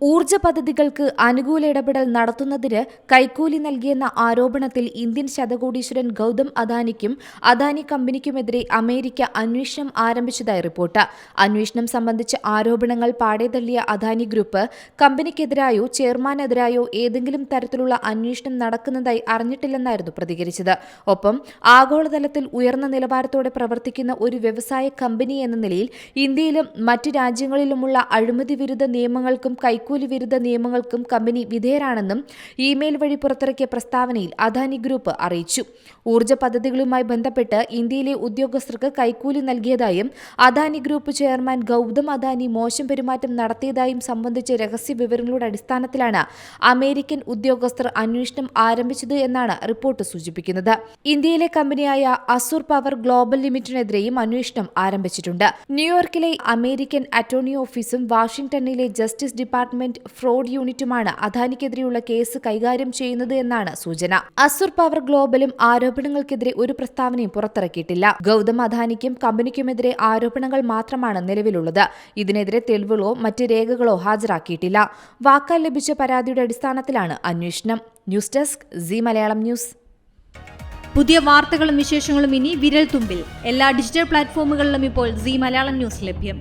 ഊർജ പദ്ധതികൾക്ക് അനുകൂല ഇടപെടൽ നടത്തുന്നതിന് കൈക്കൂലി നൽകിയെന്ന ആരോപണത്തിൽ ഇന്ത്യൻ ശതകോടീശ്വരൻ ഗൗതം അദാനിക്കും അദാനി കമ്പനിക്കുമെതിരെ അമേരിക്ക അന്വേഷണം ആരംഭിച്ചതായി റിപ്പോർട്ട്. അന്വേഷണം സംബന്ധിച്ച ആരോപണങ്ങൾ പാടെ തള്ളിയ അദാനി ഗ്രൂപ്പ് കമ്പനിക്കെതിരായോ ചെയർമാനെതിരായോ ഏതെങ്കിലും തരത്തിലുള്ള അന്വേഷണം നടക്കുന്നതായി അറിഞ്ഞിട്ടില്ലെന്നായിരുന്നു പ്രതികരിച്ചത്. ഒപ്പം ആഗോളതലത്തിൽ ഉയർന്ന നിലവാരത്തോടെ പ്രവർത്തിക്കുന്ന ഒരു വ്യവസായ കമ്പനി എന്ന നിലയിൽ ഇന്ത്യയിലും മറ്റ് രാജ്യങ്ങളിലുമുള്ള അഴിമതി വിരുദ്ധ നിയമങ്ങൾക്കും കൈക്കൂലി വിരുദ്ധ നിയമങ്ങൾക്കും കമ്പനി വിധേയരാണെന്നും ഇമെയിൽ വഴി പുറത്തിറക്കിയ പ്രസ്താവനയിൽ അദാനി ഗ്രൂപ്പ് അറിയിച്ചു. ഊർജ പദ്ധതികളുമായി ബന്ധപ്പെട്ട് ഇന്ത്യയിലെ ഉദ്യോഗസ്ഥർക്ക് കൈക്കൂലി നൽകിയതായും അദാനി ഗ്രൂപ്പ് ചെയർമാൻ ഗൗതം അദാനി മോശം പെരുമാറ്റം നടത്തിയതായും സംബന്ധിച്ച രഹസ്യ വിവരങ്ങളുടെ അടിസ്ഥാനത്തിലാണ് അമേരിക്കൻ ഉദ്യോഗസ്ഥർ അന്വേഷണം ആരംഭിച്ചത് എന്നാണ് റിപ്പോർട്ട് സൂചിപ്പിക്കുന്നത്. ഇന്ത്യയിലെ കമ്പനിയായ അസുർ പവർ ഗ്ലോബൽ ലിമിറ്റഡിനെതിരെയും അന്വേഷണം ആരംഭിച്ചിട്ടുണ്ട്. ന്യൂയോർക്കിലെ അമേരിക്കൻ അറ്റോർണി ഓഫീസും വാഷിംഗ്ടണിലെ ജസ്റ്റിസ് ഡിപ്പാർട്ട്മെന്റ് ഫ്രോഡ് യൂണിറ്റുമാണ് അദാനിക്കെതിരെയുള്ള കേസ് കൈകാര്യം ചെയ്യുന്നത് എന്നാണ് സൂചന. അസുർ പവർ ഗ്ലോബലും ആരോപണങ്ങൾക്കെതിരെ ഒരു പ്രസ്താവനയും പുറത്തിറക്കിയിട്ടില്ല. ഗൗതം അദാനിക്കും കമ്പനിക്കുമെതിരെ ആരോപണങ്ങൾ മാത്രമാണ് നിലവിലുള്ളത്. ഇതിനെതിരെ തെളിവുകളോ മറ്റ് രേഖകളോ ഹാജരാക്കിയിട്ടില്ല. വാക്കാൽ ലഭിച്ച പരാതിയുടെ അടിസ്ഥാനത്തിലാണ് അന്വേഷണം. News desk C Malayalam news. പുതിയ വാർത്തകളും വിശേഷങ്ങളും ഇനി വിരൽ തുമ്പിൽ എല്ലാ ഡിജിറ്റൽ പ്ലാറ്റ്ഫോമുകളിലും ഇപ്പോൾ സി മലയാളം ന്യൂസ് ലഭ്യം.